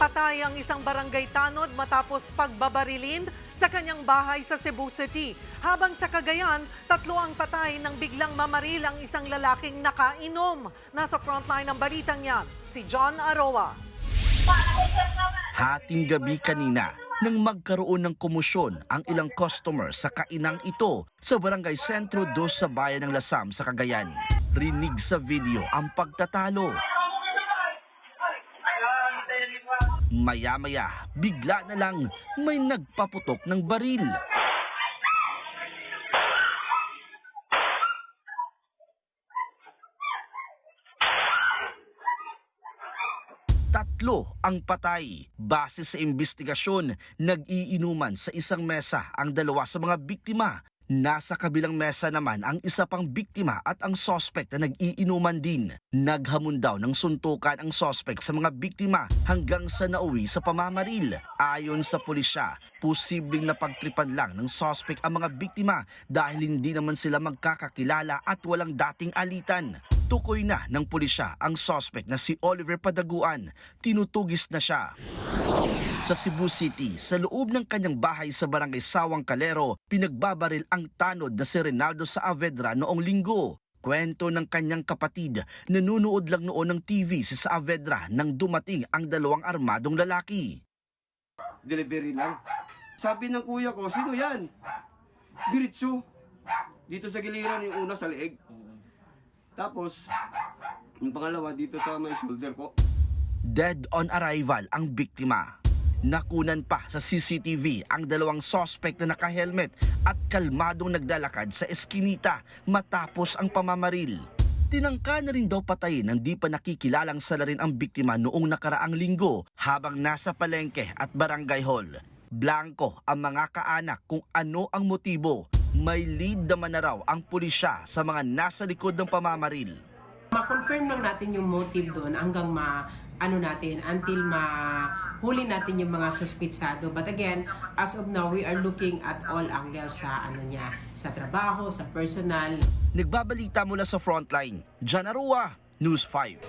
Patay ang isang barangay tanod matapos pagbabarilin sa kanyang bahay sa Cebu City. Habang sa Cagayan, tatlo ang patay nang biglang mamaril ang isang lalaking nakainom. Nasa frontline ng balitang yan, si John Aroa. Hating gabi kanina nang magkaroon ng komusyon ang ilang customer sa kainang ito sa Barangay Sentro 2 sa bayan ng Lasam sa Cagayan. Rinig sa video ang pagtatalo. Maya-maya, bigla na lang may nagpaputok ng baril. Tatlo ang patay. Base sa investigasyon, nag-iinuman sa isang mesa ang dalawa sa mga biktima. Nasa kabilang mesa naman ang isa pang biktima at ang sospek na nag-iinuman din. Naghamon daw ng suntukan ang sospek sa mga biktima hanggang sa nauwi sa pamamaril. Ayon sa pulisya, posibleng napagtripan lang ng sospek ang mga biktima dahil hindi naman sila magkakakilala at walang dating alitan. Tukoy na ng pulisya ang sospek na si Oliver Padaguan. Tinutugis na siya. Sa Cebu City, sa loob ng kanyang bahay sa barangay Sawang Calero, pinagbabaril ang tanod na si Rinaldo sa Saavedra noong linggo. Kwento ng kanyang kapatid, nanunood lang noon ng TV si Saavedra nang dumating ang dalawang armadong lalaki. delivery lang. Sabi ng kuya ko, sino yan? Diretso. Dito sa giliran, yung una sa leeg. Tapos, yung pangalawa dito sa may shoulder ko. Dead on arrival ang biktima. Nakunan pa sa CCTV ang dalawang sospek na nakahelmet at kalmadong naglalakad sa eskinita matapos ang pamamaril. Tinangka na rin daw patayin ng di pa nakikilalang salarin ang biktima noong nakaraang linggo habang nasa palengke at barangay hall. Blanco ang mga kaanak kung ano ang motibo. May lead naman na raw ang pulisya sa mga nasa likod ng pamamaril. Ma-confirm lang natin yung motive doon hanggang ma ano natin until ma-huli natin yung mga suspitsado. But again, as of now, we are looking at all angles sa ano niya, sa trabaho, sa personal, Nagbabalita mula sa frontline, Jan Arua, News 5.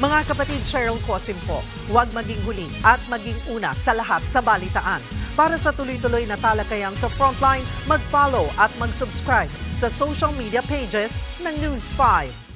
Mga kapatid Cheryl Cosim po, huwag maging huli at maging una sa lahat sa balitaan. Para sa tuloy-tuloy na talakayan sa Frontline, mag-follow at mag-subscribe sa social media pages ng News 5.